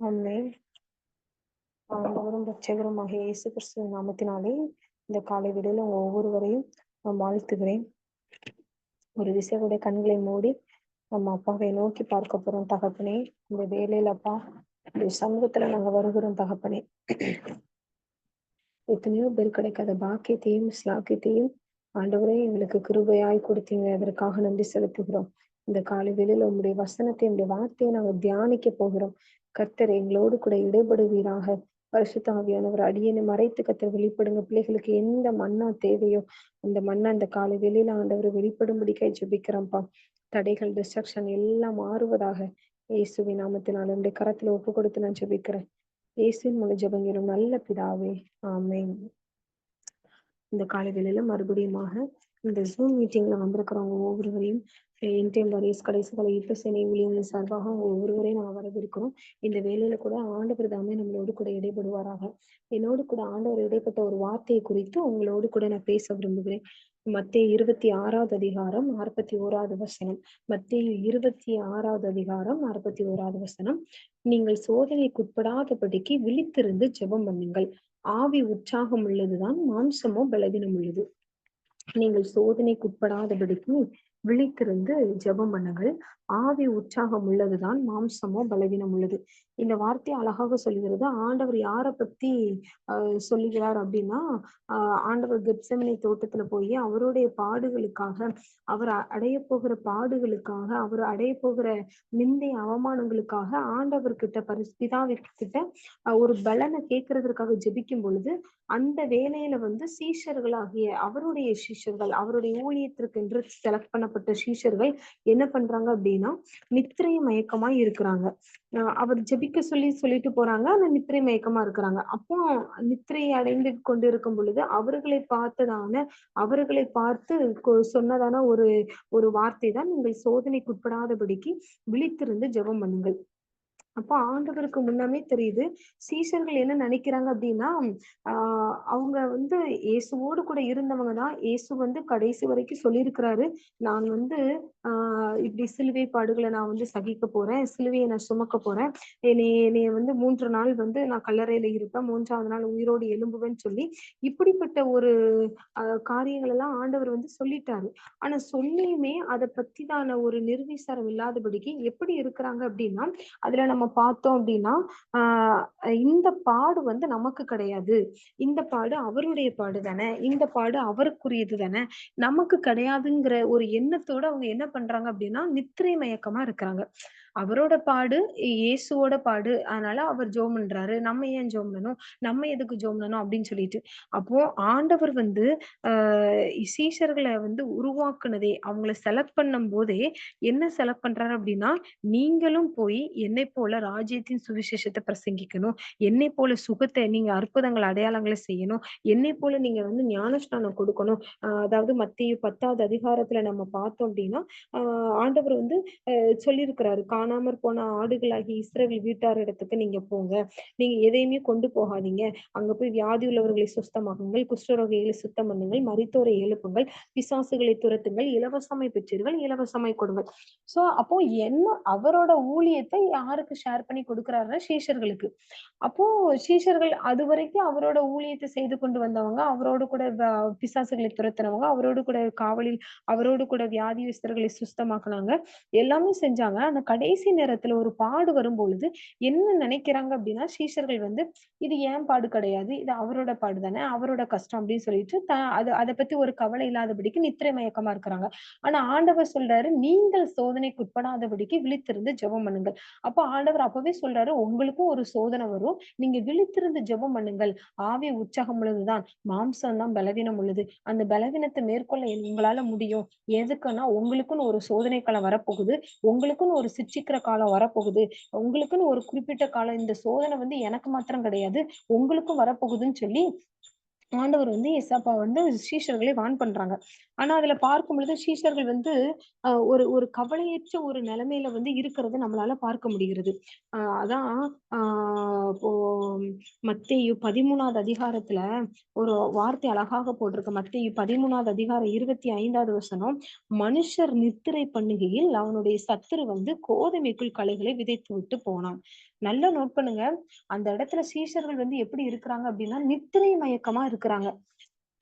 ஆமென் ஆண்டவரும் ரட்சகருமாக இயேசு கிறிஸ்துவின் நாமத்தினாலே இந்த காலை விடையில உங்க ஒவ்வொருவரையும் நான் வாழ்த்துகிறேன். ஒரு விசையுடைய கண்களை மூடி நம்ம அப்பாவை நோக்கி பார்க்க போறோம் தகப்பனே. இந்த வேலையில அப்பா இந்த சமூகத்துல நாங்க வருகிறோம் தகப்பனே. எத்தனையோ பேர் கிடைக்காத பாக்கியத்தையும் ஸ்லாக்கியத்தையும் ஆண்டவரே எங்களுக்கு கிருபையாய் கொடுத்தீங்க. அதற்காக நன்றி செலுத்துகிறோம். இந்த காலை வேளையில உங்களுடைய வசனத்தை உங்களுடைய வார்த்தையை நாங்க தியானிக்க போகிறோம். கர்த்தர் எங்களோடு கூட இடைபடுவீராக. பரிசுத்தாவியானவர் அடியனை மறைத்து கத்தர் வெளிப்படுங்க. பிள்ளைகளுக்கு எந்த மண்ணா தேவையோ அந்த மண்ணா இந்த காலை வெளியில ஆண்டவர் வெளிப்படும்படிக்காய் ஜெபிக்கிறோம்ப்பா. தடைகள் டிஸ்ட்ரக்ஷன் எல்லாம் மாறுவதாக இயேசுவி நாமத்தினால் என்னுடைய கரத்துல ஒப்பு கொடுத்து நான் ஜெபிக்கிறேன். இயேசுவின் முழு ஜெபங்கிரும் நல்ல பிதாவே ஆமே இந்த காலை வேளையில மறுபடியுமாக இந்த ஜூம் மீட்டிங்ல வந்திருக்கிறவங்க ஒவ்வொருவரையும் என் வரையஸ் கடைசி கால இப்ப சேனை ஊழியர்கள் சார்பாக ஒவ்வொருவரையும் நான் வரவிருக்கிறோம் இந்த வேலையில கூட ஆண்டவர் தாமே நம்மளோடு கூட இடைபடுவாராக. என்னோடு கூட ஆண்டவர் இடைப்பட்ட ஒரு வார்த்தையை குறித்து உங்களோடு கூட நான் பேச விரும்புகிறேன். மத்திய இருபத்தி ஆறாவது அதிகாரம் நாற்பத்தி ஓராவது வசனம். மத்திய இருபத்தி ஆறாவது அதிகாரம் நாற்பத்தி ஓராவது வசனம். நீங்கள் சோதனைக்குட்படாதபடிக்கு விழித்திருந்து ஜெபம் பண்ணுங்கள். ஆவி உற்சாகம் உள்ளதுதான் மாம்சமோ பலவீனம் உள்ளது. நீங்கள் சோதனைக்குட்படாதபடிக்கு விழித்திருந்து ஜெபம் பண்ணுங்கள். ஆவி உற்சாகம் உள்ளதுதான் மாம்சமோ பலவீனம் உள்ளது. இந்த வார்த்தை அழகாக சொல்லுகிறது ஆண்டவர் யாரை பத்தி ஆஹ் சொல்லுகிறார் அப்படின்னா ஆஹ் ஆண்டவர் கெப்சமனை தோட்டத்துல போய் அவருடைய பாடுகளுக்காக அவர் அடைய போகிற பாடுகளுக்காக அவர் அடைய போகிற நிந்தை அவமானங்களுக்காக ஆண்டவர் கிட்ட பரிஸ்பிதாவிற்கிட்ட ஒரு பலனை கேட்கறதற்காக ஜெபிக்கும் பொழுது அந்த வேலையில வந்து சீஷர்களாகிய அவருடைய சீஷர்கள் அவருடைய ஊழியத்திற்கு என்று செலக்ட் பண்ணப்பட்ட சீஷர்கள் என்ன பண்றாங்க அப்படின்னு நித்திரை மயக்கமா இருக்கிறாங்க. அவர் ஜெபிக்க சொல்லி சொல்லிட்டு போறாங்க ஆனா நித்திரை மயக்கமா இருக்கிறாங்க. அப்போ நித்திரை அடைந்து கொண்டு இருக்கும் பொழுது அவர்களை பார்த்ததான அவர்களை பார்த்து சொன்னதான ஒரு ஒரு வார்த்தை தான் நீங்கள் சோதனைக்குட்படாதபடிக்கு விழித்திருந்து ஜெபம் பண்ணுங்கள். அப்போ ஆண்டவருக்கு முன்னமே தெரியுது சீசர்கள் என்ன நினைக்கிறாங்க அப்படின்னா ஆஹ் அவங்க வந்து இயேசுவோடு கூட இருந்தவங்க தான் இயேசு வந்து கடைசி வரைக்கும் சொல்லியிருக்கிறாரு நான் வந்து ஆஹ் இப்படி சிலுவை பாடுகளை நான் வந்து சகிக்க போறேன் சிலுவையை நான் சுமக்க போறேன். என்னை என்னைய வந்து மூன்று நாள் வந்து நான் கல்லறையில இருப்பேன் மூன்றாவது நாள் உயிரோடு எலும்புவேன்னு சொல்லி இப்படிப்பட்ட ஒரு காரியங்கள் எல்லாம் ஆண்டவர் வந்து சொல்லிட்டாரு. ஆனா சொல்லியுமே அதை பத்திதான ஒரு நிர்விசாரம் இல்லாதபடிக்கு எப்படி இருக்கிறாங்க அப்படின்னா அதுல நம்ம பார்த்தோம் அப்படின்னா ஆஹ் இந்த பாடு வந்து நமக்கு கிடையாது. இந்த பாடு அவருடைய பாடு தானே? இந்த பாடு அவருக்குரியது தானே? நமக்கு கிடையாதுங்கிற ஒரு எண்ணத்தோட அவங்க என்ன பண்றாங்க அப்படின்னா நித்திரை மயக்கமா இருக்கிறாங்க. அவரோட பாடு இயேசுவோட பாடு அதனால அவர் ஜோம் பண்றாரு. நம்ம ஏன் ஜோம் பண்ணணும்? நம்ம எதுக்கு ஜோம் பண்ணணும் அப்படின்னு சொல்லிட்டு. அப்போ ஆண்டவர் வந்து ஆஹ் சீஷர்களை வந்து உருவாக்குனதே அவங்கள செலக்ட் பண்ணும் போதே என்ன செலக்ட் பண்றாரு அப்படின்னா நீங்களும் போய் என்னை போல ராஜ்யத்தின் சுவிசேஷத்தை பிரசங்கிக்கணும். என்னை போல சுகத்தை நீங்க அற்புதங்கள் அடையாளங்களை செய்யணும். என்னை போல நீங்க வந்து ஞானஸ்தானம் கொடுக்கணும். அதாவது மத்திய பத்தாவது அதிகாரத்துல நம்ம பார்த்தோம் அப்படின்னா ஆண்டவர் வந்து சொல்லியிருக்கிறாரு. காணாமற் போன ஆடுகளாகி இஸ்ரேல் வீட்டார் இடத்துக்கு நீங்க போங்க. நீங்க எதையுமே கொண்டு போகாதீங்க. அங்க போய் வியாதி உள்ளவர்களை சுத்தமாகுங்கள் குஷ்டரோகிகளை சுத்தம் பண்ணுங்கள் மரித்தோரை எழுப்புங்கள். பிசாசுகளை துரத்துங்கள். இலவசமாய் பெற்றீர்கள். இலவசமாய் கொடுங்கள். சோ அப்போ என்ன அவரோட ஊழியத்தை யாருக்கு ஷேர் பண்ணி கொடுக்கிறாருன்னா சீஷர்களுக்கு. அப்போ சீஷர்கள் அது வரைக்கும் அவரோட ஊழியத்தை செய்து கொண்டு வந்தவங்க அவரோடு கூட பிசாசுகளை துரத்துனவங்க அவரோடு கூட காவலில் அவரோடு கூட வியாதியஸ்தர்களை சுஸ்தமாக்குனாங்க. எல்லாமே செஞ்சாங்க. அந்த கடைசி நேரத்துல ஒரு பாடு வரும் பொழுது என்ன நினைக்கிறாங்க அப்படின்னா சீஷர்கள் வந்து இது ஏன் பாடு கிடையாது? இது அவரோட பாடு தானே அவரோட கஷ்டம் அப்படின்னு சொல்லிட்டு அது அதை பத்தி ஒரு கவலை இல்லாதபடிக்கு நித்திரை மயக்கமா இருக்கிறாங்க. ஆனா ஆண்டவர் சொல்றாரு நீங்கள் சோதனைக்கு உட்படாதபடிக்கு விழித்திருந்து ஜெபம் பண்ணுங்கள். அப்போ ஆண்டவர் அப்பவே சொல்றாரு உங்களுக்கும் ஒரு சோதனை வரும். நீங்க விழித்திருந்து ஜெபம் பண்ணுங்கள். ஆவி உற்சாகம் உள்ளதுதான். மாம்சம் தான் பலவீனம் உள்ளது. அந்த பலவீனத்தை மேற்கொள்ள உங்களால முடியும். எதுக்குன்னா உங்களுக்குன்னு ஒரு சோதனை காலம் வரப்போகுது. உங்களுக்குன்னு ஒரு சிச்சிக்கிற காலம் வரப்போகுது. உங்களுக்குன்னு ஒரு குறிப்பிட்ட காலம். இந்த சோதனை வந்து எனக்கு மாத்திரம் கிடையாது. உங்களுக்கும் வரப்போகுதுன்னு சொல்லி ஆண்டவர் வந்து எசப்பா வந்து சீஷர்களை வான் பண்றாங்க. ஆனா அதுல பார்க்கும் பொழுது சீஷர்கள் வந்து ஆஹ் ஒரு ஒரு கவலையற்ற ஒரு நிலைமையில வந்து இருக்கிறத நம்மளால பார்க்க முடிகிறது. ஆஹ் அதான் ஆஹ் இப்போ மத்தேயு பதிமூணாவது அதிகாரத்துல ஒரு வார்த்தை அழகாக போட்டிருக்கு. மத்தேயு பதிமூணாவது அதிகாரம் இருபத்தி ஐந்தாவது வசனம் மனுஷர் நித்திரை பண்ணுகையில் அவனுடைய சத்துரு வந்து கோதுமைக்குள் கலைகளை விதைத்து விட்டு போனான். நல்லா நோட் பண்ணுங்க. அந்த இடத்துல சீஷர்கள் வந்து எப்படி இருக்கிறாங்க அப்படின்னா நித்திரை மயக்கமா இருக்கிறாங்க.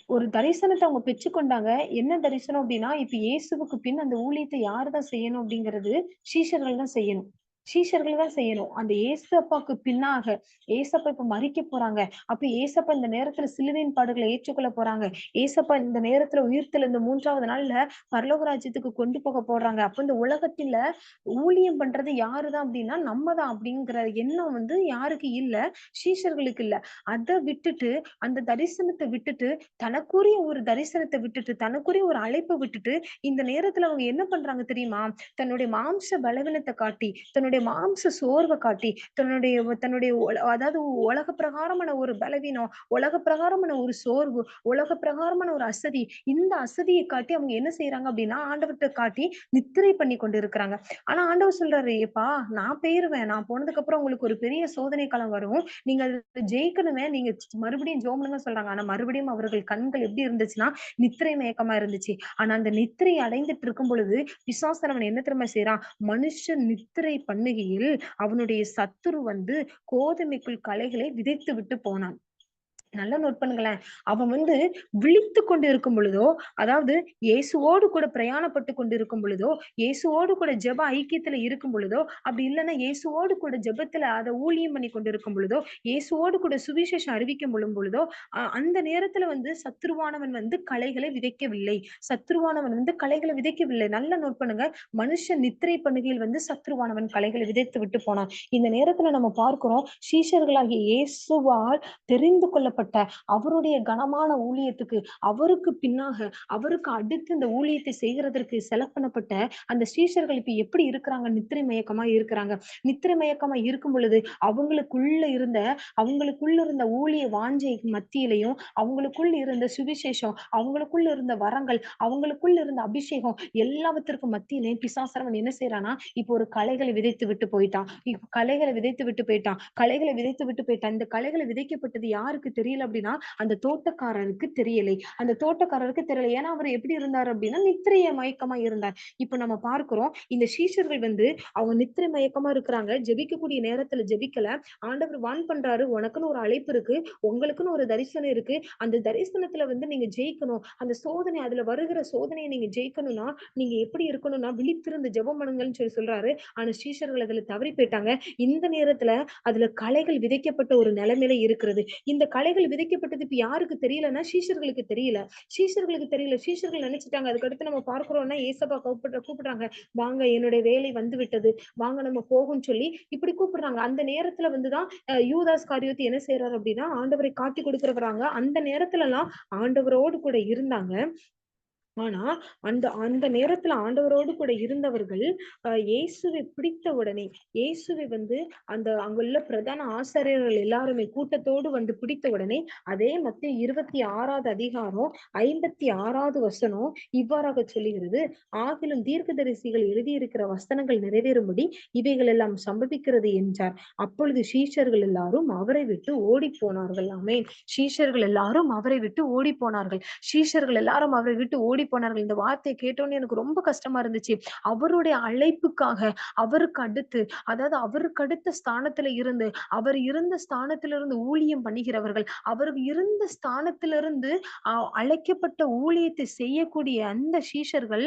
ஒரு தரிசனத்தை அவங்க பெற்றுக்கொண்டாங்க. என்ன தரிசனம் அப்படின்னா இப்ப இயேசுவுக்கு பின் அந்த ஊழியத்தை யாருதான் செய்யணும் அப்படிங்கிறது சீஷர்கள் தான் செய்யணும். சீஷர்கள் தான் செய்யணும். அந்த ஏசப்பாக்கு பின்னாக ஏசப்பா இப்ப மறிக்க போறாங்க. அப்ப ஏசப்பா இந்த நேரத்துல சிலுவையின் பாடுகளை ஏற்றுக்கொள்ள போறாங்க. ஏசப்பா இந்த நேரத்துல உயிர்த்தல இந்த மூன்றாவது நாள்ல பரலோக ராஜ்யத்துக்கு கொண்டு போக போடுறாங்க அப்ப இந்த உலகத்துல ஊழியம் பண்றது யாருதான் அப்படின்னா நம்ம தான் அப்படிங்கிற எண்ணம் வந்து யாருக்கு இல்ல? சீஷர்களுக்கு இல்ல. அதை விட்டுட்டு அந்த தரிசனத்தை விட்டுட்டு தனக்குரிய ஒரு தரிசனத்தை விட்டுட்டு தனக்குரிய ஒரு அழைப்பை விட்டுட்டு இந்த நேரத்துல அவங்க என்ன பண்றாங்க தெரியுமா? தன்னுடைய மாம்ச பலவீனத்தை காட்டி தன்னுடைய மாம்ச சோர்வை காட்டி தன்னுடைய தன்னுடைய அதாவது உலக பிரகாரமான ஒரு பலவீனம் உலக பிரகாரமான ஒரு சோர்வு உலக பிரகாரமான ஒரு அசதி இந்த அசதியை காட்டி அவங்க என்ன செய்யறாங்க அப்படின்னா ஆண்டவர்கிட்ட காட்டி நித்திரை பண்ணி கொண்டு இருக்கிறாங்க ஆனா ஆண்டவர் சொல்றாரு ஏப்பா நான் போயிருவேன். நான் போனதுக்கு அப்புறம் உங்களுக்கு ஒரு பெரிய சோதனை காலம் வரும். நீங்க ஜெயிக்கணுமே. நீங்க மறுபடியும் ஜோம்னுங்க சொல்றாங்க. ஆனா மறுபடியும் அவர்கள் கண்கள் எப்படி இருந்துச்சுன்னா நித்திரை மயக்கமா இருந்துச்சு. ஆனா அந்த நித்திரை அடைந்துட்டு இருக்கும் பொழுது பிசாசனவன் என்ன திரும்ப செய்யறான் மனுஷன் நித்திரை பண்ணுகையில் அவனுடைய சத்துரு வந்து கோதுமைக்குள் களைகளை விதைத்து விட்டு போனான். நல்லா நோட் பண்ணுங்களேன். அவன் வந்து விழித்து கொண்டு இருக்கும் பொழுதோ அதாவது இயேசுவோடு கூட பிரயாணப்பட்டு கொண்டு இருக்கும் பொழுதோ இயேசுவோடு கூட ஜெப ஐக்கியத்துல இருக்கும் பொழுதோ அப்படி இல்லைன்னா இயேசுவோடு கூட ஜெபத்துல அதை ஊழியம் பண்ணி கொண்டு இருக்கும் பொழுதோ இயேசுவோடு கூட சுவிசேஷம் அறிவிக்கும் பொழுதும் பொழுதோ அந்த நேரத்துல வந்து சத்ருவானவன் வந்து கலைகளை விதைக்கவில்லை. சத்ருவானவன் வந்து கலைகளை விதைக்கவில்லை. நல்லா நோட் பண்ணுங்க. மனுஷன் நித்திரை பண்ணுகையில் வந்து சத்ருவானவன் கலைகளை விதைத்து விட்டு போனான். இந்த நேரத்துல நம்ம பார்க்கிறோம் சீஷர்களாகிய இயேசுவால் தெரிந்து கொள்ளப்பட்ட அவருடைய கனமான ஊழியத்துக்கு அவருக்கு பின்னாக அவருக்கு அடுத்து இந்த ஊழியத்தை செய்கிறதற்கு செலக்ட் பண்ணப்பட்ட அந்த ஸ்ரீஷர்கள் இப்ப எப்படி இருக்கிறாங்க? நித்திரை மயக்கமா இருக்கிறாங்க. நித்திரை மயக்கமா இருக்கும் பொழுது அவங்களுக்குள்ள இருந்த அவங்களுக்குள்ள இருந்த ஊழிய வாஞ்சை மத்தியிலையும் அவங்களுக்குள்ள இருந்த சுவிசேஷம் அவங்களுக்குள்ள இருந்த வரங்கள் அவங்களுக்குள்ள இருந்த அபிஷேகம் எல்லாவற்றிற்கும் மத்தியிலையும் பிசாசரவன் என்ன செய்யறானா இப்போ ஒரு கலைகளை விதைத்து விட்டு போயிட்டான். இப்ப கலைகளை விதைத்து விட்டு போயிட்டான். கலைகளை விதைத்து விட்டு போயிட்டான். இந்த கலைகளை விதைக்கப்பட்டது யாருக்கு தெரியல அப்படின்னா அந்த தோட்டக்காரருக்கு தெரியலை. அந்த தோட்டக்காரருக்கு தெரியல. ஏன்னா அவர் எப்படி இருந்தார் அப்படின்னா நித்திரைய மயக்கமா இருந்தார். இப்ப நம்ம பார்க்கிறோம் இந்த சீஷர்கள் வந்து அவங்க நித்திரை மயக்கமா இருக்கிறாங்க. ஜெபிக்கக்கூடிய நேரத்துல ஜெபிக்கல. ஆண்டவர் வான் பண்றாரு. உனக்குன்னு ஒரு அழைப்பு இருக்கு. உங்களுக்குன்னு ஒரு தரிசனம் இருக்கு. அந்த தரிசனத்துல வந்து நீங்க ஜெயிக்கணும். அந்த சோதனை அதுல வருகிற சோதனையை நீங்க ஜெயிக்கணும்னா நீங்க எப்படி இருக்கணும்னா விழித்திருந்து ஜெபம் பண்ணுங்கள்னு சொல்லி சொல்றாரு. ஆனா ஸ்ரீஷர்கள் அதுல தவறி போயிட்டாங்க. இந்த நேரத்துல அதுல கலைகள் விதைக்கப்பட்ட ஒரு நிலைமையில இருக்கிறது. இந்த கலைகள் விதைக்கப்பட்டது இப்ப யாருக்கு தெரியலன்னா சீஷர்களுக்கு தெரியல. சீஷர்களுக்கு தெரியல. சீஷர்கள் நினைச்சிட்டாங்க. அதுக்கடுத்து நம்ம பார்க்கிறோம்னா ஏசப்பா கூப்பிடுற கூப்பிடுறாங்க. வாங்க என்னுடைய வேலை வந்து விட்டது. வாங்க நம்ம போகும்னு சொல்லி இப்படி கூப்பிடுறாங்க. அந்த நேரத்துல வந்துதான் யூதாஸ் காரியத்தை என்ன செய்யறாரு அப்படின்னா ஆண்டவரை காட்டி கொடுக்கிறவராங்க. அந்த நேரத்துல எல்லாம் ஆண்டவரோடு கூட இருந்தாங்க. ஆனா அந்த அந்த நேரத்துல ஆண்டவரோடு கூட இருந்தவர்கள் இயேசுவை பிடித்த உடனே இயேசுவை வந்து அந்த அங்குள்ள பிரதான ஆசிரியர்கள் எல்லாருமே கூட்டத்தோடு வந்து பிடித்த உடனே அதே மத்திய இருபத்தி ஆறாவது அதிகாரம் ஐம்பத்தி ஆறாவது வசனம் இவ்வாறாக சொல்லுகிறது. ஆகிலும் தீர்க்கதரிசிகள் எழுதியிருக்கிற வசனங்கள் நிறைவேறும்படி இவைகள் எல்லாம் சம்பவிக்கிறது என்றார். அப்பொழுது சீஷர்கள் எல்லாரும் அவரை விட்டு ஓடி போனார்கள் ஆமே சீஷர்கள் எல்லாரும் அவரை விட்டு ஓடி போனார்கள் சீஷர்கள் எல்லாரும் அவரை விட்டு ஓடி ஓடி போனார்கள். இந்த வார்த்தையை கேட்டோன்னு எனக்கு ரொம்ப கஷ்டமா இருந்துச்சு. அவருடைய அழைப்புக்காக அவருக்கு அடுத்து அதாவது அவருக்கு அடுத்த ஸ்தானத்துல இருந்து அவர் இருந்த ஸ்தானத்திலிருந்து ஊழியம் பண்ணுகிறவர்கள் அவருக்கு இருந்த ஸ்தானத்திலிருந்து அழைக்கப்பட்ட ஊழியத்தை செய்யக்கூடிய அந்த சீஷர்கள்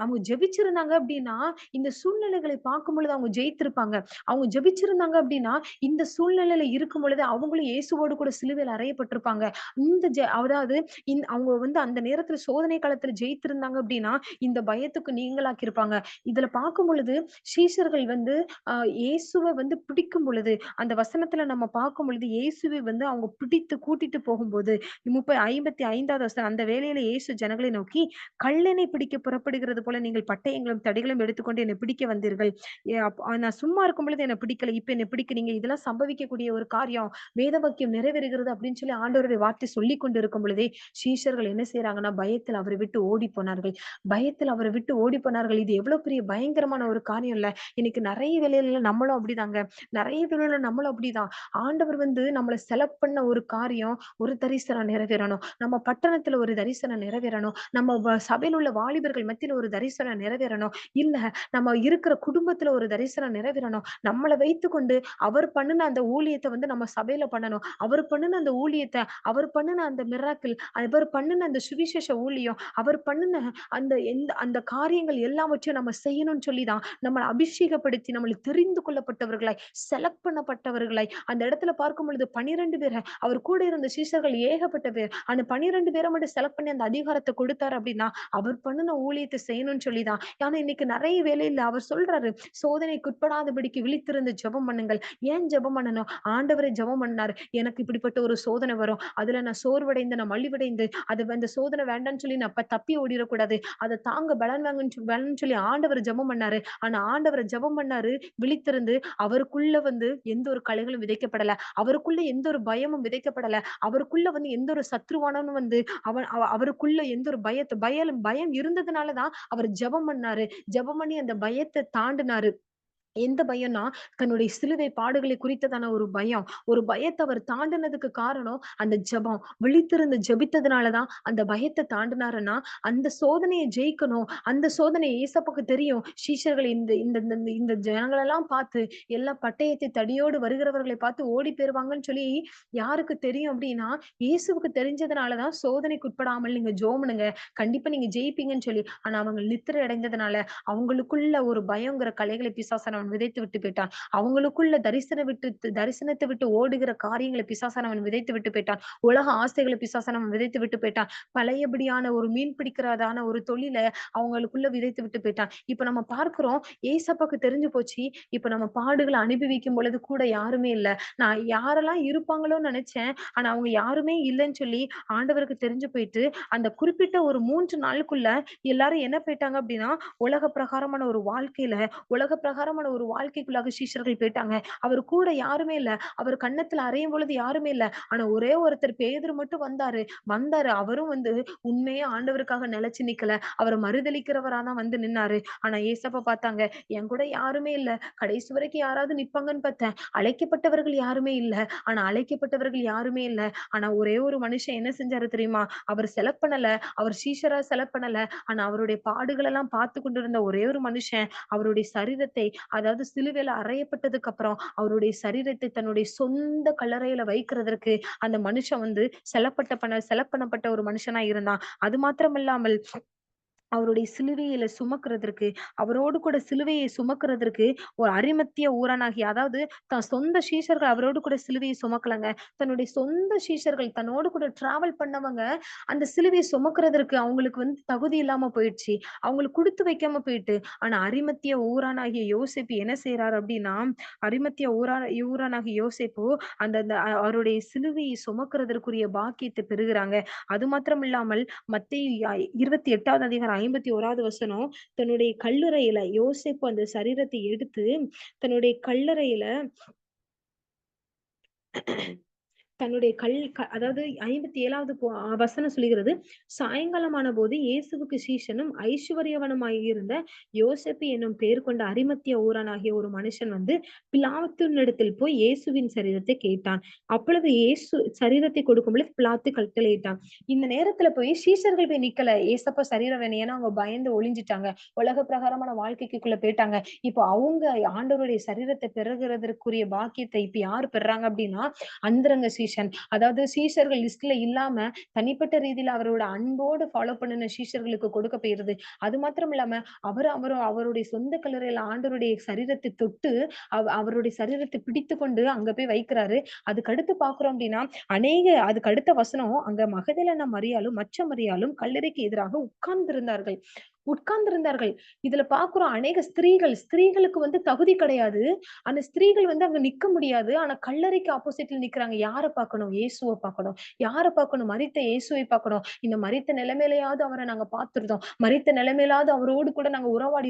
அவங்க ஜெபிச்சிருந்தாங்க அப்படின்னா இந்த சூழ்நிலைகளை பார்க்கும் பொழுது அவங்க ஜெயித்திருப்பாங்க. அவங்க ஜெபிச்சிருந்தாங்க அப்படின்னா இந்த சூழ்நிலையில இருக்கும் பொழுது அவங்களும் இயேசுவோடு கூட சிலுவையில் அறையப்பட்டிருப்பாங்க. இந்த அதாவது அவங்க வந்து அந்த நேரத்துல சோதனை காலத்துல ஜெயித்திருந்தாங்க அப்படின்னா இந்த பயத்துக்கு நீங்களாக்கி இருப்பாங்க இதுல பார்க்கும் பொழுது சீஷர்கள் வந்து ஆஹ் இயேசுவை வந்து பிடிக்கும் பொழுது அந்த வசனத்துல நம்ம பார்க்கும் பொழுது இயேசுவை வந்து அவங்க பிடித்து கூட்டிட்டு போகும்போது முப்பது ஐம்பத்தி ஐந்தாவது வசனம் அந்த வேலையில இயேசு ஜனங்களை நோக்கி கள்ளனை பிடிக்க புறப்படுகிறது போல நீங்கள் பட்டயங்களும் தடிகளும் எடுத்துக்கொண்டு என்னை பிடிக்க வந்தீர்கள். நான் சும்மா இருக்கும் பொழுது என்னை பிடிக்கல இப்ப என்னை பிடிக்கிறீங்க. இதெல்லாம் சம்பவிக்கக்கூடிய ஒரு காரியம். வேத வாக்கியம் நிறைவேறுகிறது அப்படின்னு சொல்லி ஆண்டவருடைய வார்த்தை சொல்லி கொண்டு இருக்கும் பொழுதே சீஷர்கள் என்ன செய்யறாங்கன்னா பயத்துல அவரை விட்டு ஓடி போனார்கள் பயத்துல அவரை விட்டு ஓடி போனார்கள் இது எவ்வளவு பெரிய பயங்கரமான ஒரு காரியம் இல்ல. இன்னைக்கு நிறைய வேலையில நம்மளும் அப்படிதாங்க. நிறைய வேலையில நம்மளும் அப்படிதான். ஆண்டவர் வந்து நம்மளை செலக்ட் பண்ண ஒரு காரியம் ஒரு தரிசனம் நிறைவேறணும். நம்ம பட்டணத்துல ஒரு தரிசனம் நிறைவேறணும். நம்ம சபையில் உள்ள வாலிபர்கள் மத்தியில ஒரு தரிசனம் நிறைவேறணும். இல்ல நம்ம இருக்கிற குடும்பத்துல ஒரு தரிசனம் நிறைவேறணும். நம்மளை வைத்துக்கொண்டு அவர் பண்ணின அந்த ஊழியத்தை வந்து நம்ம சபையில பண்ணணும். அவர் பண்ணின அந்த ஊழியத்தை அவர் பண்ணின அந்த மிராக்கிள் அவர் பண்ணின அந்த சுவிசேஷ ஊழியம் அவர் பண்ணின அந்த எந்த அந்த காரியங்கள் எல்லாவற்றையும் நம்ம செய்யணும்னு சொல்லிதான் நம்மளை அபிஷேகப்படுத்தி நம்மளுக்கு தெரிந்து கொள்ளப்பட்டவர்களாய் செலக்ட் பண்ணப்பட்டவர்களாய். அந்த இடத்துல பார்க்கும் பொழுது பனிரெண்டு பேரை அவர் கூட இருந்த சீசர்கள் ஏகப்பட்ட பேர் அந்த பனிரெண்டு பேரை மட்டும் செலக்ட் பண்ணி அந்த அதிகாரத்தை கொடுத்தாரு அப்படின்னா அவர் பண்ணின ஊழியத்தை செய்யணும்னு சொல்லிதான். ஏன்னா இன்னைக்கு நிறைய வேலையில அவர் சொல்றாரு சோதனைக்கு உட்படாதபடிக்கு விழித்திருந்து ஜபம் பண்ணுங்கள். ஏன் ஜபம் பண்ணணும்? ஆண்டவரை ஜபம் பண்ணாரு. எனக்கு இப்படிப்பட்ட ஒரு சோதனை வரும். அதுல நான் சோர்வடைந்து நான் மலிவடைந்து அது அந்த சோதனை வேண்டாம்னு சொல்லி நான் தப்பி ஓடிடக்கூடாது. அதை தாங்க பலன் வாங்கன்னு பலன் சொல்லி ஆண்டவர் ஜெபம் பண்ணாரு. ஆனா ஆண்டவரை ஜெபம் பண்ணாரு விழித்திருந்து அவருக்குள்ள வந்து எந்த ஒரு கலைகளும் விதைக்கப்படல. அவருக்குள்ள எந்த ஒரு பயமும் விதைக்கப்படல. அவருக்குள்ள வந்து எந்த ஒரு சத்ருவானவனும் வந்து அவன் அவருக்குள்ள எந்த ஒரு பயத்தை பயம் பயம் இருந்ததுனாலதான் அவர் ஜெபம் பண்ணாரு. ஜெபம் பண்ணி அந்த பயத்தை தாண்டினாரு. எந்த பயம்னா தன்னுடைய சிலுவை பாடுகளை குறித்ததான ஒரு பயம். ஒரு பயத்தை அவர் தாண்டினதுக்கு காரணம் அந்த ஜபம். விழித்திருந்து ஜபித்ததுனாலதான் அந்த பயத்தை தாண்டினாருன்னா அந்த சோதனையை ஜெயிக்கணும். அந்த சோதனை ஏசப்புக்கு தெரியும். சீஷர்கள் இந்த இந்த இந்த ஜனங்களெல்லாம் பார்த்து எல்லா பட்டயத்தை தடியோடு வருகிறவர்களை பார்த்து ஓடி போயிருவாங்கன்னு சொல்லி யாருக்கு தெரியும் அப்படின்னா இயேசுவுக்கு தெரிஞ்சதுனாலதான் சோதனைக்கு உட்படாமல் நீங்க ஜோமனுங்க. கண்டிப்பா நீங்க ஜெயிப்பீங்கன்னு சொல்லி. ஆனா அவங்க நித்திரை அடைந்ததுனால அவங்களுக்குள்ள ஒரு பயங்கிற கலைகளை பிசாசனம் அவன் விதைத்து விட்டு போயிட்டான். அவங்களுக்குள்ள தரிசன விட்டு தரிசனத்தை விட்டு ஓடுகிற காரியங்களை பிசாசானவன் விதைத்து விட்டு போயிட்டான். உலக ஆசைகளை பிசாசானவன் விதைத்து விட்டு போயிட்டான். பழையபடியான ஒரு மீன் பிடிக்கிறதான ஒரு தொழிலை அவங்களுக்குள்ள விதைத்து விட்டு போயிட்டான். இப்ப நம்ம பார்க்கிறோம் ஏசப்பாக்கு தெரிஞ்சு போச்சு. இப்ப நம்ம பாடுகளை அனுபவிக்கும் பொழுது கூட யாருமே இல்ல. நான் யாரெல்லாம் இருப்பாங்களோன்னு நினைச்சேன். ஆனா அவங்க யாருமே இல்லைன்னு சொல்லி ஆண்டவருக்கு தெரிஞ்சு போயிட்டு அந்த குறிப்பிட்ட ஒரு மூன்று நாளுக்குள்ள எல்லாரும் என்ன போயிட்டாங்க அப்படின்னா உலக பிரகாரமான ஒரு வாழ்க்கையில உலக பிரகாரமான ஒரு வாழ்க்கைக்குள்ளாக சீஷர்கள் போயிட்டாங்க. அவர் கூட யாருமே இல்ல. அவர் கண்ணத்துல அறையும் பொழுது யாருமே இல்ல. ஆனா ஒரே ஒருத்தர் பேதர் மட்டும் வந்தாரு. வந்தாரு. அவரும் வந்து உண்மையே ஆண்டவருக்காக நிலைச்சு நிக்கல. அவர் மறுதளிக்கிறவரா தான் வந்து நின்னாரு. ஆனா ஏசப்ப பார்த்தாங்க என் கூட யாருமே இல்ல. கடைசி வரைக்கும் யாராவது நிப்பாங்கன்னு பார்த்தேன். அழைக்கப்பட்டவர்கள் யாருமே இல்ல. ஆனா அழைக்கப்பட்டவர்கள் யாருமே இல்ல. ஆனா ஒரே ஒரு மனுஷன் என்ன செஞ்சாரு தெரியுமா? அவர் செலக்ட் பண்ணல. அவர் சீஷரா செலக்ட் பண்ணல. ஆனா அவருடைய பாடுகள் எல்லாம் பார்த்து கொண்டிருந்த ஒரே ஒரு மனுஷன் அவருடைய சரீரத்தை அதாவது சிலுவையில அறையப்பட்டதுக்கு அப்புறம் அவருடைய சரீரத்தை தன்னுடைய சொந்த கல்லறையில வைக்கிறதற்கு அந்த மனுஷன் வந்து செலப்பட்ட பண்ண செலப்பண்ணப்பட்ட ஒரு மனுஷனா இருந்தான். அது மாத்திரம் இல்லாமல் அவருடைய சிலுவையில சுமக்கிறதற்கு அவரோடு கூட சிலுவையை சுமக்கிறதற்கு ஒரு அரிமத்திய ஊரனாகி அதாவது தன் சொந்த சீஷர்கள் அவரோடு கூட சிலுவையை சுமக்கலங்க. தன்னுடைய சொந்த சீஷர்கள் தன்னோடு கூட டிராவல் பண்ணவங்க அந்த சிலுவையை சுமக்கிறதற்கு அவங்களுக்கு வந்து தகுதி இல்லாம போயிடுச்சு. அவங்களுக்கு கொடுத்து வைக்காம போயிட்டு ஆனா அரிமத்திய ஊரானாகிய யோசிப்பு என்ன செய்யறாரு அப்படின்னா அரிமத்திய ஊரா ஊரானாகிய யோசிப்பு அந்த அவருடைய சிலுவையை சுமக்கிறதற்குரிய பாக்கியத்தை பெறுகிறாங்க. அது மாத்திரம் இல்லாமல் மத்திய இருபத்தி எட்டாவது அதிகாரம் ஐம்பத்தி ஓராவது வசனம் தன்னுடைய கல்லறையில யோசிப்பு அந்த சரீரத்தை எடுத்து தன்னுடைய கல்லறையில தன்னுடைய கல் அதாவது ஐம்பத்தி ஏழாவது வசனம் சொல்லுகிறது சாயங்காலமான போது இயேசுவுக்கு சீஷனும் ஐஸ்வர்யவனமாக இருந்த யோசப்பு என்னும் பெயர் கொண்ட அரிமத்திய ஊரானாகிய ஒரு மனுஷன் வந்து பிளாத்தினிடத்தில் போய் இயேசுவின் சரீரத்தை கேட்டான். அப்பொழுது இயேசு சரீரத்தை கொடுக்கும் பொழுது பிளாத்து கட்டளையிட்டான். இந்த நேரத்துல போய் சீஷர்கள் போய் நிக்கல. ஏசப்ப சரீரம் வேணும் ஏன்னா அவங்க பயந்து ஒளிஞ்சிட்டாங்க. உலக பிரகாரமான வாழ்க்கைக்குள்ள போயிட்டாங்க. இப்போ அவங்க ஆண்டவருடைய சரீரத்தை பெறுகிறதற்குரிய பாக்கியத்தை இப்ப யாரு பெறாங்க அப்படின்னா அந்தரங்க சீஷன் அதாவது சீஷர்கள் லிஸ்ட்ல இல்லாம தனிப்பட்ட ரீதியில அவரோட அன்போடு ஃபாலோ பண்ணின சீஷர்களுக்கு கொடுக்க போயிருது. அது மாத்திரம் இல்லாம அவர் அவரோ அவருடைய சொந்த கல்லறையில ஆண்டவருடைய சரீரத்தை தொட்டு அவருடைய சரீரத்தை பிடித்து கொண்டு அங்க போய் வைக்கிறாரு. அதுக்கு அடுத்து பாக்குறோம் அப்படின்னா அநேக அதுக்கு அடுத்த வசனம் அங்க மகதிலன மரியாலும் மச்ச மரியாலும் கல்லறைக்கு எதிராக உட்கார்ந்து உட்கார்ந்திருந்தார்கள். உட்கார்ந்து இருந்தார்கள் இதுல பாக்குறோம் அநேக ஸ்திரீகள் ஸ்திரீகளுக்கு வந்து தகுதி கிடையாது. அந்த ஸ்திரீகள் வந்து அங்க நிக்க முடியாது. ஆனா கல்லறைக்கு ஆப்போசிட்ல நிக்கிறாங்க. யார பார்க்கணும்? இயேசுவை பார்க்கணும். யார பார்க்கணும்? மறித்த இயேசுவை பார்க்கணும். இந்த மறித்த நிலைமையிலையாவது அவரை நாங்க பார்த்திருந்தோம் மறித்த நிலைமையிலாவது அவரோடு கூட நாங்க உறவாடி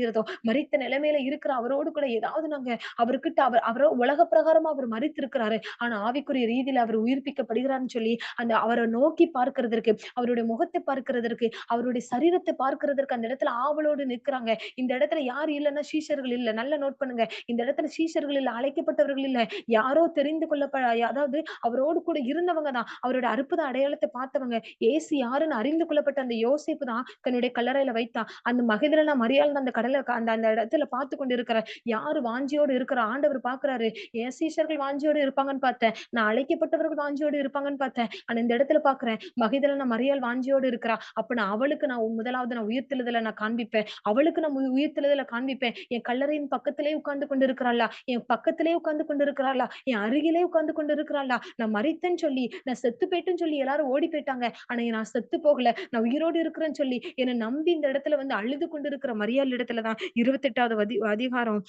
மறித்த நிலைமையில இருக்கிற அவரோடு கூட ஏதாவது நாங்க அவர்கிட்ட அவர் அவரோ உலக பிரகாரமா அவர் மறித்திருக்கிறாரு. ஆனா ஆவிக்குரிய ரீதியில அவர் உயிர்ப்பிக்கப்படுகிறார்னு சொல்லி அந்த அவரை நோக்கி பார்க்கறதற்கு அவருடைய முகத்தை பார்க்கிறதற்கு அவருடைய சரீரத்தை பார்க்கிறதற்கு அந்த இடத்துல ஆவலோடு நிற்கிறாங்க. இந்த இடத்துல யார் இல்லைன்னா சீஷர்கள் இல்ல. நல்ல நோட் பண்ணுங்க. இந்த இடத்துல சீஷர்கள் இல்ல அழைக்கப்பட்டவர்கள் இல்ல. யாரோ தெரிந்து கொள்ளப்பட அதாவது அவரோடு கூட இருந்தவங்க தான். அவரோட அற்புத அடையாளத்தை பார்த்தவங்க. ஏசு யாருன்னு அறிந்து கொள்ளப்பட்ட அந்த யோசிப்பு தான் தன்னுடைய கல்லறையில வைத்தா. அந்த மகிதலனா மரியாள் அந்த கடலை அந்த அந்த இடத்துல பார்த்து கொண்டு இருக்கிற யாரு வாஞ்சியோடு இருக்கிற? ஆண்டவர் பாக்குறாரு ஏன் சீஷர்கள் வாஞ்சியோடு இருப்பாங்கன்னு பார்த்தேன். நான் அழைக்கப்பட்டவர்கள் வாஞ்சியோடு இருப்பாங்கன்னு பார்த்தேன். ஆனா இந்த இடத்துல பாக்குறேன் மகிதலனா மரியாள் வாஞ்சியோடு இருக்கிறா. அப்ப நான் அவளுக்கு நான் முதலாவது நான் உயிர்த்தெழுதல நான் காண்பிப்பேன். அவளுக்கு நான் உயிர் உயிர்த்தெழுதல காண்பிப்பேன். என் கல்லறையின் பக்கத்திலே உட்கார்ந்து கொண்டு இருக்கிறாளா என் பக்கத்திலே உட்கார்ந்து கொண்டு இருக்கிறாளா என் அருகிலே உட்கார்ந்து கொண்டு இருக்கிறாளா நான் மறித்தேன்னு சொல்லி நான் செத்து போயிட்டேன்னு சொல்லி எல்லாரும் ஓடி போயிட்டாங்க. ஆனா நான் செத்து போகல. நான் உயிரோடு இருக்கிறேன்னு சொல்லி என்னை நம்பி இந்த இடத்துல வந்து அழுது கொண்டு இருக்கிற மரியாள் இடத்துலதான் இருபத்தெட்டாவது வதி அதிகாரம்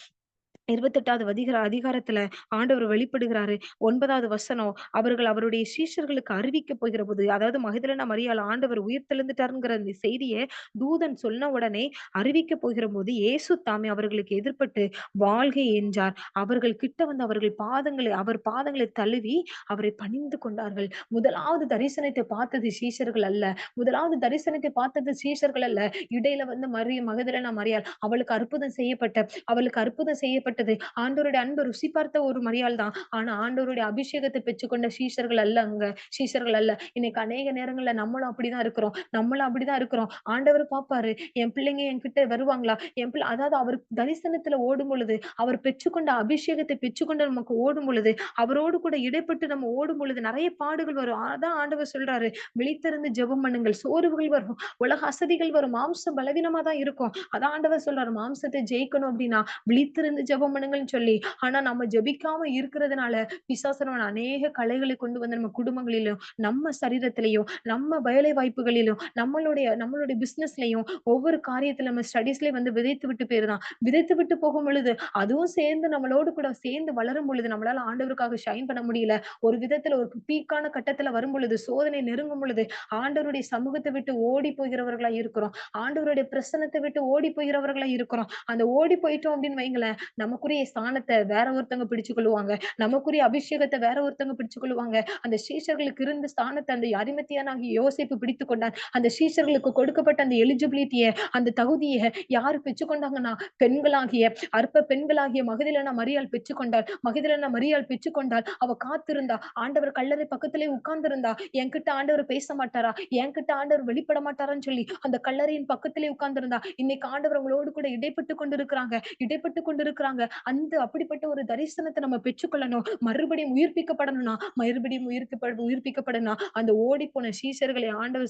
இருபத்தெட்டாவது அதிகார அதிகாரத்துல ஆண்டவர் வெளிப்படுகிறாரு. ஒன்பதாவது வசனம் அவர்கள் அவருடைய சீஷர்களுக்கு அறிவிக்க போகிற போது அதாவது மகிதலனா மரியாள் ஆண்டவர் உயிர் தெழுந்துட்டாருங்கிற அந்த செய்தியை தூதன் சொன்ன உடனே அறிவிக்க போகிற போது இயேசு தாமே அவர்களுக்கு எதிர்ப்பட்டு வாழ்கை என்றார். அவர்கள் கிட்ட வந்து அவர்கள் பாதங்களை அவர் பாதங்களை தழுவி அவரை பணிந்து கொண்டார்கள். முதலாவது தரிசனத்தை பார்த்தது சீஷர்கள் அல்ல. முதலாவது தரிசனத்தை பார்த்தது சீஷர்கள் அல்ல. இடையில வந்து மரிய மகதலனா மரியாள் அவளுக்கு அற்புதம் செய்யப்பட்ட அவளுக்கு அற்புதம் செய்யப்பட்ட செய்யப்பட்டது ஆண்டோருடைய அன்பு ருசி பார்த்த ஒரு மரியாள் தான் ஆனா ஆண்டோருடைய அபிஷேகத்தை பெற்றுக்கொண்ட சீஷர்கள் அல்ல அங்க. சீஷர்கள் அல்ல. இன்னைக்கு அநேக நேரங்கள்ல நம்மளும் அப்படிதான் இருக்கிறோம். நம்மளும் அப்படிதான் இருக்கிறோம். ஆண்டவர் பாப்பாரு என் பிள்ளைங்க என்கிட்ட வருவாங்களா? என் பிள்ளை அதாவது அவர் தரிசனத்துல ஓடும் பொழுது அவர் பெற்றுக்கொண்ட அபிஷேகத்தை பெற்றுக்கொண்டு நமக்கு ஓடும் பொழுது அவரோடு கூட இடைப்பட்டு நம்ம ஓடும் பொழுது நிறைய பாடுகள் வரும். அதான் ஆண்டவர் சொல்றாரு. விழித்திருந்து ஜெபம் பண்ணுங்கள். சோர்வுகள் வரும். உலக அசதிகள் வரும். மாம்சம் பலவீனமா தான் இருக்கும். அதான் ஆண்டவர் சொல்றாரு. மாம்சத்தை ஜெயிக்கணும் அப்படின்னா விழித்திருந்து ஜெபம் பண்ணுங்கன்னு சொல்லி. ஆனா நம்ம ஜெபிக்காம இருக்கிறதுனால பிசாசனவன் அநேக கலைகளை கொண்டு வந்து நம்ம குடும்பங்களிலும் நம்ம சரீரத்திலையும் நம்ம வேலை வாய்ப்புகளிலும் நம்மளுடைய நம்மளுடைய பிசினஸ்லயும் ஒவ்வொரு காரியத்துல நம்ம ஸ்டடீஸ்லயும் வந்து விதைத்து விட்டு போயிருந்தான். விதைத்து விட்டு போகும் பொழுது அதுவும் சேர்ந்து நம்மளோடு கூட சேர்ந்து வளரும் பொழுது நம்மளால ஆண்டவருக்காக ஷைன் பண்ண முடியல. ஒரு விதத்துல ஒரு பீக்கான கட்டத்துல வரும் பொழுது சோதனை நெருங்கும் பொழுது ஆண்டவருடைய சமூகத்தை விட்டு ஓடி போகிறவர்களா இருக்கிறோம். ஆண்டவருடைய பிரசனத்தை விட்டு ஓடி போகிறவர்களா இருக்கிறோம். அந்த ஓடி போயிட்டோம் அப்படின்னு வைங்களேன் நம்ம நமக்குரிய ஸ்தானத்தை வேற ஒருத்தவங்க பிடிச்சு கொள்ளுவாங்க. நமக்குரிய அபிஷேகத்தை வேற ஒருத்தவங்க பிடிச்சு கொள்ளுவாங்க. அந்த சீஷர்களுக்கு இருந்த ஸ்தானத்தை அந்த அரிமத்தியானாகிய யோசிப்பு பிடித்து கொண்டான். அந்த சீஷர்களுக்கு கொடுக்கப்பட்ட அந்த எலிஜிபிலிட்டிய அந்த தகுதியை யாரு பெற்றுக்கொண்டாங்கன்னா பெண்களாகிய அற்ப பெண்களாகிய மகதிலனா மரியாள் பெற்றுக்கொண்டாள் மகதிலன மரியாள் பெற்றுக்கொண்டாள் அவ காத்திருந்தா ஆண்டவர் கல்லறை பக்கத்திலே உட்கார்ந்திருந்தா என்கிட்ட ஆண்டவர் பேச மாட்டாரா? என்கிட்ட ஆண்டவர் வெளிப்பட மாட்டாரான்னு சொல்லி அந்த கல்லறையின் பக்கத்திலே உட்கார்ந்திருந்தா இன்னைக்கு ஆண்டவர் உங்களோடு கூட இடைப்பட்டு கொண்டிருக்கிறாங்க. இடைப்பட்டு கொண்டிருக்கிறாங்க. அந்த அப்படிப்பட்ட ஒரு தரிசனத்தை நம்ம பெற்றுக்கொள்ளணும். மறுபடியும் உயிர்ப்பிக்கப்படணும்னா மறுபடியும் உயிர்க்கப்பட உயிர்ப்பிக்கப்படணும் அந்த ஓடி போன சீசர்களை ஆண்டவர்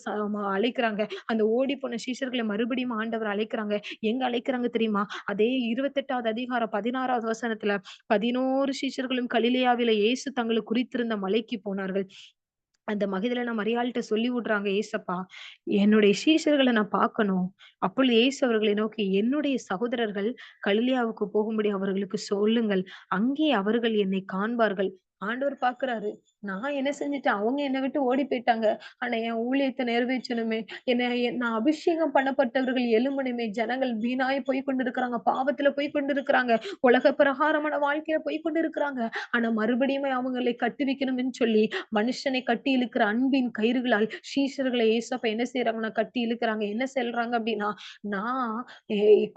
அழைக்கிறாங்க. அந்த ஓடி போன சீசர்களை மறுபடியும் ஆண்டவர் அழைக்கிறாங்க. எங்க அழைக்கிறாங்க தெரியுமா? அதே இருபத்தெட்டாவது அதிகாரம் பதினாறாவது வசனத்துல பதினோரு சீசர்களும் கலிலேயாவில இயேசு தங்களுக்கு குறித்திருந்த மலைக்கு போனார்கள். அந்த மகிதலன மரியாள்கிட்ட சொல்லி விடுறாங்க ஏசப்பா என்னுடைய சீஷர்களை நான் பார்க்கணும். அப்பொழுது ஏசு அவர்களை நோக்கி என்னுடைய சகோதரர்கள் கலிலியாவுக்கு போகும்படி அவர்களுக்கு சொல்லுங்கள். அங்கே அவர்கள் என்னை காண்பார்கள். ஆண்டவர் பாக்குறாரு நான் என்ன செஞ்சுட்டேன்? அவங்க என்னை விட்டு ஓடி போயிட்டாங்க. ஆனா என் ஊழியத்தை நிறைவேற்றணுமே. என்ன நான் அபிஷேகம் பண்ணப்பட்டவர்கள் எலும்பணுமே ஜனங்கள் வீணாய் போய் கொண்டிருக்கிறாங்க. பாவத்துல போய் கொண்டிருக்கிறாங்க. உலக பிரகாரமான வாழ்க்கையில போய் கொண்டிருக்கிறாங்க. ஆனா மறுபடியும் அவங்களை கட்டி வைக்கணும்னு சொல்லி மனுஷனை கட்டி இழுக்கிற அன்பின் கயிறுகளால் சீஷர்களை ஏசப்ப என்ன செய்யறாங்கன்னா கட்டி இழுக்கிறாங்க. என்ன செல்றாங்க அப்படின்னா நான்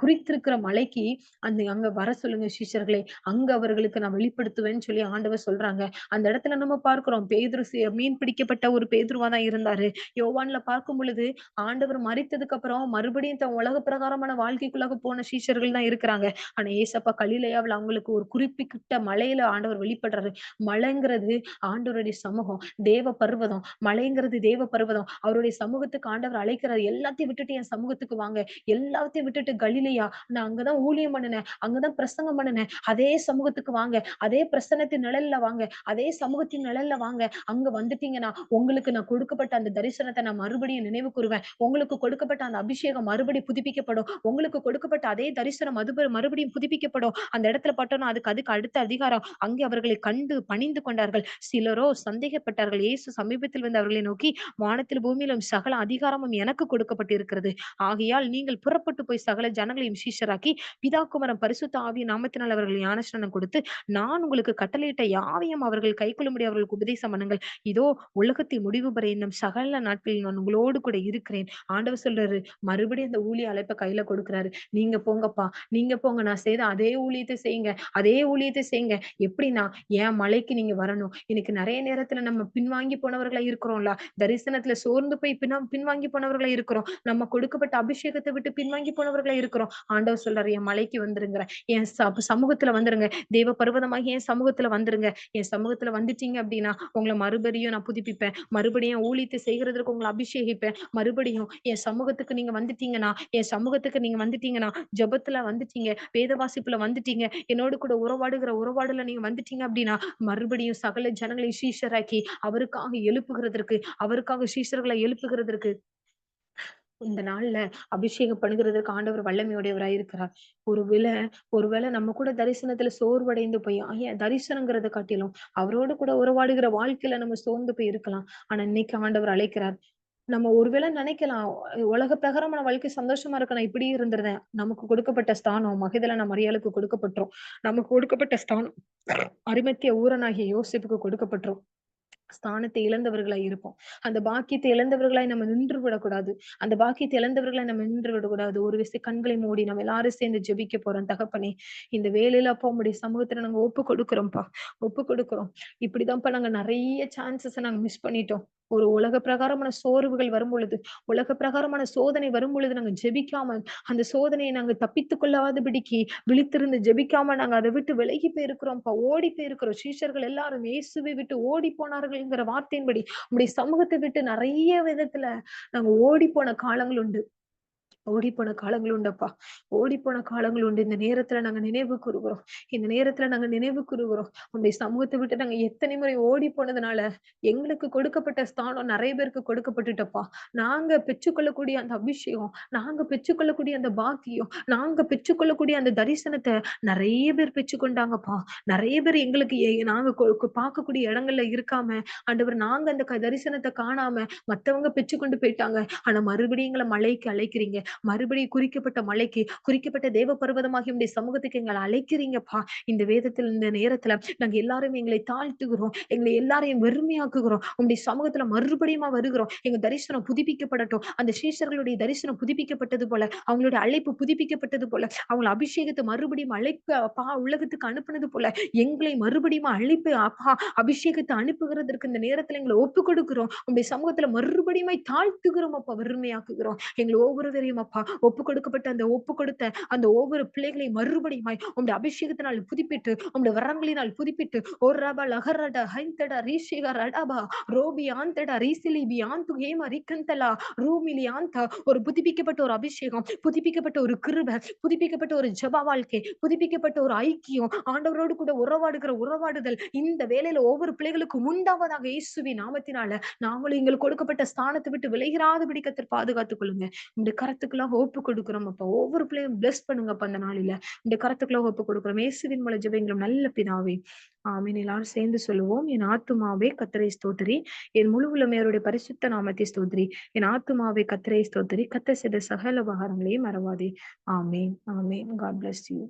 குறித்திருக்கிற மலைக்கு அந்த அங்க வர சொல்லுங்க சீஷர்களை. அங்க அவர்களுக்கு நான் வெளிப்படுத்துவேன்னு சொல்லி ஆண்டவர் சொல்றாங்க. அந்த இடத்துல நம்ம பார்க்கிறோம். பேதுரு மீன் பிடிக்கப்பட்ட ஒரு பேதுருவா தான் இருந்தாரு. யோவான்ல பார்க்கும் பொழுது ஆண்டவர் மறித்ததுக்கு அப்புறம் மறுபடியும் தன் உலக பிரகாரமான வாழ்க்கைக்குள்ளாக போன சீஷர்கள் தான் இருக்கிறாங்க. ஆனா ஏசப்பா கலிலையாவில் அவங்களுக்கு ஒரு குறிப்பிட்ட மலையில ஆண்டவர் வெளிப்படுறாரு. மலைங்கிறது ஆண்டவருடைய சமூகம் தேவ பர்வதம். மலைங்கிறது தேவ பர்வதம். அவருடைய சமூகத்துக்கு ஆண்டவர் அழைக்கிறார். எல்லாத்தையும் விட்டுட்டு என் சமூகத்துக்கு வாங்க. எல்லாத்தையும் விட்டுட்டு கலிலையா நான் அங்கதான் ஊழியம் பண்ணினேன். அங்கதான் பிரசங்கம் பண்ணினேன். அதே சமூகத்துக்கு வாங்க. அதே பிரசனத்தின் நிழல்ல வாங்க. அதே சமூகத்தின் நிழல் கடல்ல வாங்க. அங்க வந்துட்டீங்கன்னா உங்களுக்கு நான் கொடுக்கப்பட்ட அந்த தரிசனத்தை நான் மறுபடியும் நினைவு கூறுவேன். உங்களுக்கு கொடுக்கப்பட்ட அந்த அபிஷேகம் மறுபடியும் புதுப்பிக்கப்படும். உங்களுக்கு கொடுக்கப்பட்ட அதே தரிசனம் மது மறுபடியும் புதுப்பிக்கப்படும். அந்த இடத்துல பட்டோம்னா அதுக்கு அதுக்கு அடுத்த அதிகாரம். அங்கே அவர்களை கண்டு பணிந்து கொண்டார்கள். சிலரோ சந்தேகப்பட்டார்கள். இயேசு சமீபத்தில் வந்து அவர்களை நோக்கி வானத்தில் பூமியிலும் சகல அதிகாரமும் எனக்கு கொடுக்கப்பட்டிருக்கிறது. ஆகையால் நீங்கள் புறப்பட்டு போய் சகல ஜனங்களையும் சீஷராக்கி பிதாக்குமரம் பரிசுத்த ஆவிய நாமத்தினால் அவர்கள் ஞானஸ்நானம் கொடுத்து நான் உங்களுக்கு கட்டளையிட்ட யாவையும் அவர்கள் கைக்கொள்ளும்படி உங்களுக்கு உபதேசம் பண்ணுங்கள். இதோ உலகத்தின் முடிவு வரை இன்னும் சகல நாட்களில் நான் உங்களோடு கூட இருக்கிறேன். ஆண்டவர் சொல்றாரு மறுபடியும் அந்த ஊழிய அழைப்பை கையில கொடுக்குறாரு. நீங்க போங்கப்பா நீங்க போங்க. நான் செய்த அதே ஊழியத்தை செய்யுங்க அதே ஊழியத்தை செய்யுங்க. எப்படின்னா ஏன் மலைக்கு நீங்க வரணும். இன்னைக்கு நிறைய நேரத்துல நம்ம பின்வாங்கி போனவர்களா இருக்கிறோம்ல. தரிசனத்துல சோர்ந்து போய் பின்னா பின்வாங்கி போனவர்களா இருக்கிறோம். நம்ம கொடுக்கப்பட்ட அபிஷேகத்தை விட்டு பின்வாங்கி போனவர்களா இருக்கிறோம். ஆண்டவர் சொல்றாரு என் மலைக்கு வந்துருங்க என் ச- சமூகத்துல வந்துருங்க. தேவ பருவதமாக என் சமூகத்துல வந்துருங்க. என் சமூகத்துல வந்துட்டீங்க அப்படின்னா உங்களை மறுபடியும் நான் புதுப்பிப்பேன். மறுபடியும் ஊழியத்தை செய்கிறதுக்கு உங்களை அபிஷேகிப்பேன். மறுபடியும் என் சமூகத்துக்கு நீங்க வந்துட்டீங்கன்னா என் சமூகத்துக்கு நீங்க வந்துட்டீங்கன்னா ஜெபத்துல வந்துட்டீங்க வேத வாசிப்புல வந்துட்டீங்க என்னோடு கூட உறவாடுகிற உறவாடுல நீங்க வந்துட்டீங்க அப்படின்னா மறுபடியும் சகல ஜனங்களை சீஷராக்கி அவருக்காக எழுப்புகிறதற்கு அவருக்காக சீஷர்களை எழுப்புகிறதற்கு இந்த நாள்ல அபிஷேகம் பண்ணுகிறதுக்கு ஆண்டவர் வல்லமையுடையவராய் இருக்கிறார். ஒருவேளை ஒருவேளை நம்ம கூட தரிசனத்துல சோர்வடைந்து போய் ஏன் தரிசனங்கிறத காட்டிலும் அவரோடு கூட உறவாடுகிற வாழ்க்கையில நம்ம சோர்ந்து போய் இருக்கலாம். ஆனா இன்னைக்கு ஆண்டவர் அழைக்கிறார். நம்ம ஒருவேளை நினைக்கலாம் உலக பிரகாரமான வாழ்க்கை சந்தோஷமா இருக்க நான் இப்படி இருந்திருந்தேன். நமக்கு கொடுக்கப்பட்ட ஸ்தானம் மகிதல நம்ம மரியாளுக்கு கொடுக்கப்பட்டோம். நமக்கு கொடுக்கப்பட்ட ஸ்தானம் அரிமத்திய ஊரனாகிய யோசிப்புக்கு கொடுக்கப்பட்டோம். ஸ்தானத்தை இழந்தவர்களாய் இருப்போம். அந்த பாக்கியத்தை இழந்தவர்களாய் நம்ம நின்று விடக்கூடாது. அந்த பாக்கியத்தை இழந்தவர்களாய் நம்ம நின்று விடக்கூடாது. ஒரு விசை கண்களை மூடி நம்ம எல்லாரும் சேர்ந்து ஜெபிக்க போறோம். தகப்பனே இந்த வேலையில அப்போ உங்களுடைய சமூகத்துல நாங்க ஒப்பு கொடுக்கிறோம்ப்பா ஒப்பு கொடுக்கிறோம் இப்படிதான்ப்பா நாங்க நிறைய சான்சஸ் நாங்க மிஸ் பண்ணிட்டோம். ஒரு உலக பிரகாரமான சோர்வுகள் வரும் பொழுது உலக பிரகாரமான சோதனை வரும் பொழுது நாங்க ஜெபிக்காம அந்த சோதனையை நாங்க தப்பித்து கொள்ளாதபடிக்கு விழித்திருந்து ஜெபிக்காம நாங்க அதை விட்டு விலகி போயிருக்கிறோம்ப்பா ஓடி போயிருக்கிறோம். சீஷர்கள் எல்லாரும் இயேசுவை விட்டு ஓடி போனார்கள்ங்கிற வார்த்தையின்படி உங்களுடைய சமூகத்தை விட்டு நிறைய விதத்துல நாங்க ஓடி போன காலங்கள் உண்டு. ஓடி போன காலங்கள் உண்டப்பா. ஓடி போன காலங்கள் உண்டு. இந்த நேரத்துல நாங்க நினைவு கூறுகிறோம். இந்த நேரத்துல நாங்க நினைவு கூறுகிறோம். உங்களுடைய சமூகத்தை விட்டு நாங்க எத்தனை முறை ஓடி போனதுனால எங்களுக்கு கொடுக்கப்பட்ட ஸ்தானம் நிறைய பேருக்கு கொடுக்கப்பட்டுட்டப்பா. நாங்க பெற்றுக்கொள்ளக்கூடிய அந்த அபிஷேகம் நாங்க பெற்றுக்கொள்ளக்கூடிய அந்த பாக்கியம் நாங்க பெற்றுக்கொள்ளக்கூடிய அந்த தரிசனத்தை நிறைய பேர் பெற்றுக்கொண்டாங்கப்பா. நிறைய பேர் எங்களுக்கு நாங்க பார்க்கக்கூடிய இடங்கள்ல இருக்காம ஆண்டவர் நாங்க அந்த க- தரிசனத்தை காணாம மத்தவங்க பெற்றுக்கொண்டு போயிட்டாங்க. ஆனா மறுபடியும் எங்களை மலைக்கு அழைக்கிறீங்க. மறுபடியும் குறிக்கப்பட்ட மலைக்கு குறிக்கப்பட்ட தேவ பர்வதமாகி உடைய சமூகத்துக்கு எங்களை அழைக்கிறீங்கப்பா. இந்த வேதத்தில் இந்த நேரத்துல நாங்க எல்லாரும் எங்களை தாழ்த்துகிறோம். எங்களை எல்லாரையும் வெறுமையாக்குகிறோம். உங்களுடைய சமூகத்துல மறுபடியுமா வருகிறோம். எங்க தரிசனம் புதுப்பிக்கப்படட்டும். அந்த சீஷர்களுடைய தரிசனம் புதுப்பிக்கப்பட்டது போல அவங்களுடைய அழைப்பு புதுப்பிக்கப்பட்டது போல அவங்கள அபிஷேகத்தை மறுபடியும் அழைப்பு அப்பா உலகத்துக்கு அனுப்புனது போல எங்களை மறுபடியும் அழைப்பு அப்பா அபிஷேகத்தை அனுப்புகிறதற்கு இந்த நேரத்துல எங்களை ஒப்பு கொடுக்கிறோம் உங்களுடைய சமூகத்துல மறுபடியும் தாழ்த்துகிறோம் அப்பா வெறுமையாக்குகிறோம். எங்களை ஒவ்வொருவரையும் அப்பா ஒப்பு கொடுக்கப்பட்ட அந்த ஒப்பு கொடுத்த அந்த ஒவ்வொரு பிள்ளைகளை மறுபடியுமாய் உங்களுடைய அபிஷேகத்தினால் புதுப்பிட்டு உங்களுடைய வரங்களினால் புதுப்பிட்டு ஒரு ரபா லஹரட ஹைந்தட ரீஷிக ரடபா ரோபி ஆந்தடா ரீசிலிபி ஆந்து ஹேம ரிகந்தலா ரூமிலி ஆந்த ஒரு புதுப்பிக்கப்பட்ட ஒரு அபிஷேகம் புதுப்பிக்கப்பட்ட ஒரு கிருப புதுப்பிக்கப்பட்ட ஒரு ஜப வாழ்க்கை புதுப்பிக்கப்பட்ட ஒரு ஐக்கியம் ஆண்டவரோடு கூட உறவாடுகிற உறவாடுதல் இந்த வேலையில ஒவ்வொரு பிள்ளைகளுக்கும் உண்டாவதாக இயேசுவி நாமத்தினால நாங்களும் எங்களுக்கு கொடுக்கப்பட்ட ஸ்தானத்தை விட்டு விளைகிறாதபடி பிடிக்கத்தில் பாதுகாத்துக் கொள்ளுங்க. இந்த கரத்துக்கெல்லாம் ஹோப்பு கொடுக்குறோம். அப்ப ஒவ்வொரு பிள்ளையும் பிளஸ் பண்ணுங்கப்பா அந்த நாளில. இந்த கரத்துக்கெல்லாம் ஹோப்பு கொடுக்குறோம். இயேசுவின் மூல ஜெபங்களும் நல்ல பிதாவே. ஆமீன். எல்லாரும் சேர்ந்து சொல்லுவோம். என் ஆத்துமாவே கத்திரை ஸ்தோத்திரி. என் முழு உள்ளமையருடைய பரிசுத்த நாமத்தை ஸ்தோத்திரி. என் ஆத்துமாவே கத்திரை ஸ்தோத்திரி. கத்த செய்த சகல உபகாரங்களையும் மறவாதே. ஆமீன். ஆமீன். God bless you